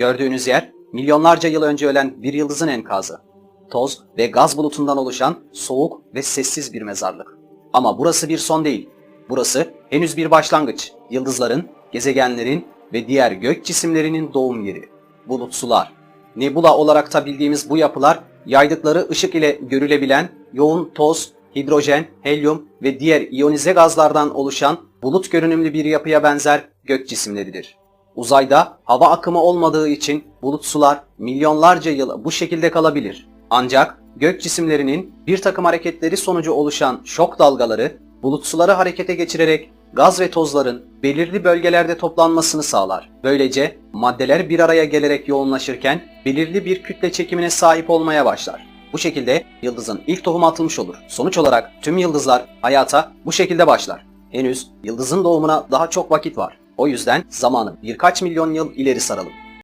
Gördüğünüz yer milyonlarca yıl önce ölen bir yıldızın enkazı. Toz ve gaz bulutundan oluşan soğuk ve sessiz bir mezarlık. Ama burası bir son değil. Burası henüz bir başlangıç. Yıldızların, gezegenlerin ve diğer gök cisimlerinin doğum yeri. Bulutsular. Nebula olarak da bildiğimiz bu yapılar yaydıkları ışık ile görülebilen yoğun toz, hidrojen, helyum ve diğer iyonize gazlardan oluşan bulut görünümlü bir yapıya benzer gök cisimleridir. Uzayda hava akımı olmadığı için bulut sular milyonlarca yıl bu şekilde kalabilir. Ancak gök cisimlerinin bir takım hareketleri sonucu oluşan şok dalgaları bulut suları harekete geçirerek gaz ve tozların belirli bölgelerde toplanmasını sağlar. Böylece maddeler bir araya gelerek yoğunlaşırken belirli bir kütle çekimine sahip olmaya başlar. Bu şekilde yıldızın ilk tohumu atılmış olur. Sonuç olarak tüm yıldızlar hayata bu şekilde başlar. Henüz yıldızın doğumuna daha çok vakit var. O yüzden zamanı birkaç milyon yıl ileri saralım.